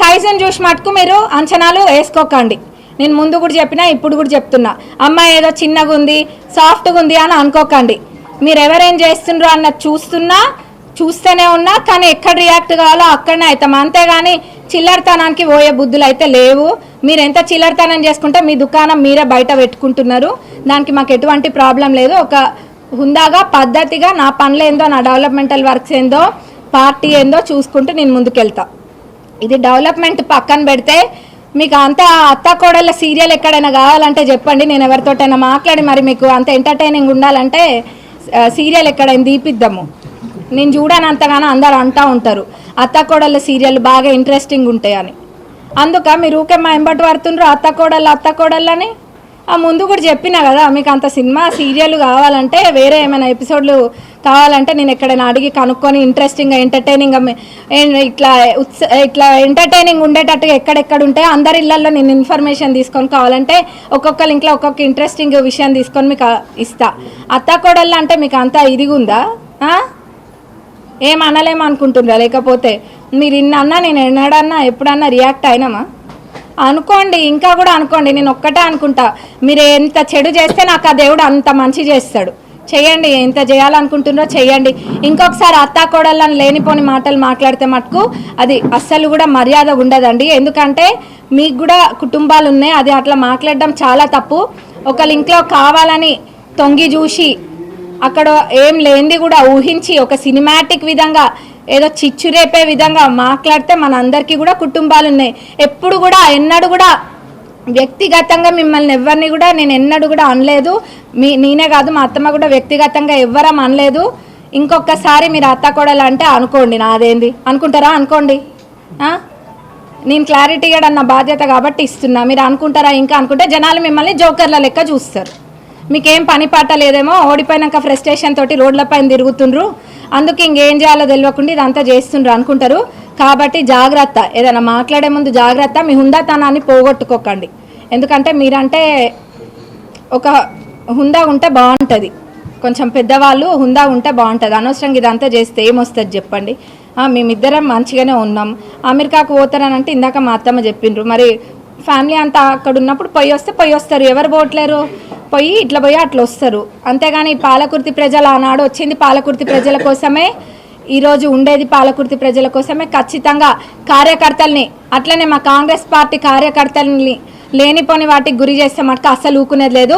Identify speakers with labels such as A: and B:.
A: సైజుని చూసి మటుకు మీరు అంచనాలు వేసుకోకండి. నేను ముందు కూడా చెప్పినా ఇప్పుడు కూడా చెప్తున్నా. అమ్మాయి ఏదో చిన్నగా ఉంది సాఫ్ట్గా ఉంది అని అనుకోకండి. మీరు ఎవరేం చేస్తుండ్రో అన్నది చూస్తున్నా చూస్తూనే ఉన్నా కానీ ఎక్కడ రియాక్ట్ కావాలో అక్కడనే అవుతాం అంతేగాని చిల్లరతనానికి పోయే బుద్ధులు అయితే లేవు. మీరు ఎంత చిల్లరతనం చేసుకుంటే మీ దుకాణం మీరే బయట పెట్టుకుంటున్నారు. దానికి మాకు ఎటువంటి ప్రాబ్లం లేదు. ఒక హుందాగా పద్ధతిగా నా పనులు ఏందో నా డెవలప్మెంటల్ వర్క్స్ ఏందో పార్టీ ఏందో చూసుకుంటూ నేను ముందుకెళ్తా. ఇది డెవలప్మెంట్ పక్కన పెడితే మీకు అంత అత్త కోడళ్ళ సీరియల్ ఎక్కడైనా కావాలంటే చెప్పండి. నేను ఎవరితోటైనా మాట్లాడి మరి మీకు అంత ఎంటర్టైనింగ్ ఉండాలంటే సీరియల్ ఎక్కడైనా తీపిద్దాము. నేను చూడనంతగానో అందరు అంటా ఉంటారు. అత్త కోడళ్ళ సీరియల్ బాగా ఇంట్రెస్టింగ్ ఉంటాయని. అందుక మీరు ఊకే మా ఎంబటి పడుతుండ్రు అత్త కోడళ్ళు అత్త కోడళ్ళని ఆ ముందు కూడా చెప్పినా కదా మీకు అంత సినిమా సీరియల్ కావాలంటే వేరే ఏమైనా ఎపిసోడ్లు కావాలంటే నేను ఎక్కడైనా అడిగి కనుక్కొని ఇంట్రెస్టింగ్గా ఎంటర్టైనింగ్గా ఇట్లా ఉత్స ఇట్లా ఎంటర్టైనింగ్ ఉండేటట్టుగా ఎక్కడెక్కడ ఉంటాయో అందరి ఇళ్ళలో నేను ఇన్ఫర్మేషన్ తీసుకొని కావాలంటే ఒక్కొక్కరి ఇంట్లో ఒక్కొక్క ఇంట్రెస్టింగ్ విషయం తీసుకొని మీకు ఇస్తా. అత్త కోడళ్ళు అంటే మీకు అంత ఇదిగుందా? ఏం అనలేము లేకపోతే మీరు ఇన్నన్నా నేను ఎన్నడన్నా ఎప్పుడన్నా రియాక్ట్ అయినామా? అనుకోండి ఇంకా కూడా అనుకోండి నేను ఒక్కటే అనుకుంటా మీరు ఎంత చెడు చేస్తే నాకు ఆ దేవుడు అంత మంచి చేస్తాడు. చేయండి ఎంత చేయాలనుకుంటున్నారో చేయండి ఇంకొకసారి అత్తా కోడళ్ళని లేనిపోని మాటలు మాట్లాడితే మటుకు అది అస్సలు కూడా మర్యాద ఉండదండి. ఎందుకంటే మీకు కూడా కుటుంబాలు ఉన్నాయి అది అట్లా మాట్లాడడం చాలా తప్పు. ఒకళ్ళ ఇంట్లో కావాలని తొంగి చూసి అక్కడ ఏం లేనిది కూడా ఊహించి ఒక సినిమాటిక్ విధంగా ఏదో చిచ్చు రేపే విధంగా మాట్లాడితే మన అందరికీ కూడా కుటుంబాలు ఉన్నాయి ఎప్పుడు కూడా ఎన్నడూ కూడా వ్యక్తిగతంగా మిమ్మల్ని ఎవరిని కూడా నేను ఎన్నడూ కూడా అనలేదు. మీ నేనే కాదు మా అత్తమ్మ కూడా వ్యక్తిగతంగా ఎవ్వరం అనలేదు. ఇంకొకసారి మీరు అత్త కోడలు అంటే అనుకోండి నాదేంది? అనుకుంటారా? అనుకోండి. నేను క్లారిటీ ఇవ్వడం నా బాధ్యత కాబట్టి ఇస్తున్నా. మీరు అనుకుంటారా? ఇంకా అనుకుంటే జనాలు మిమ్మల్ని జోకర్ల లెక్క చూస్తారు. మీకేం పని పాట లేదేమో ఓడిపోయినాక ఫ్రస్ట్రేషన్ తోటి రోడ్ల పైన తిరుగుతుండ్రు. అందుకు ఇంకేం చేయాలో తెలియకుండా ఇదంతా చేస్తుండ్రు అనుకుంటారు. కాబట్టి జాగ్రత్త ఏదైనా మాట్లాడే ముందు జాగ్రత్త మీ హుందాతనాన్ని పోగొట్టుకోకండి. ఎందుకంటే మీరంటే ఒక హుందా ఉంటే బాగుంటుంది. కొంచెం పెద్దవాళ్ళు హుందా ఉంటే బాగుంటుంది. అనవసరంగా ఇదంతా చేస్తే ఏమొస్తుంది చెప్పండి. మేమిద్దరం మంచిగానే ఉన్నాం. అమెరికాకు పోతారనంటే ఇందాక మా అత్తమ్మ చెప్పిండ్రు. మరి ఫ్యామిలీ అంతా అక్కడ ఉన్నప్పుడు పొయ్యి వస్తే పొయ్యి వస్తారు. ఎవరు పోవట్లేరు? పోయి ఇట్లా పోయి అట్లా వస్తారు. అంతేగాని పాలకుర్తి ప్రజలు ఆనాడు వచ్చింది పాలకుర్తి ప్రజల కోసమే ఈరోజు ఉండేది పాలకుర్తి ప్రజల కోసమే ఖచ్చితంగా కార్యకర్తల్ని అట్లనే మా కాంగ్రెస్ పార్టీ కార్యకర్తల్ని లేనిపోని వాటికి గురి చేస్తే మటుకు అస్సలు ఊకునేది లేదు.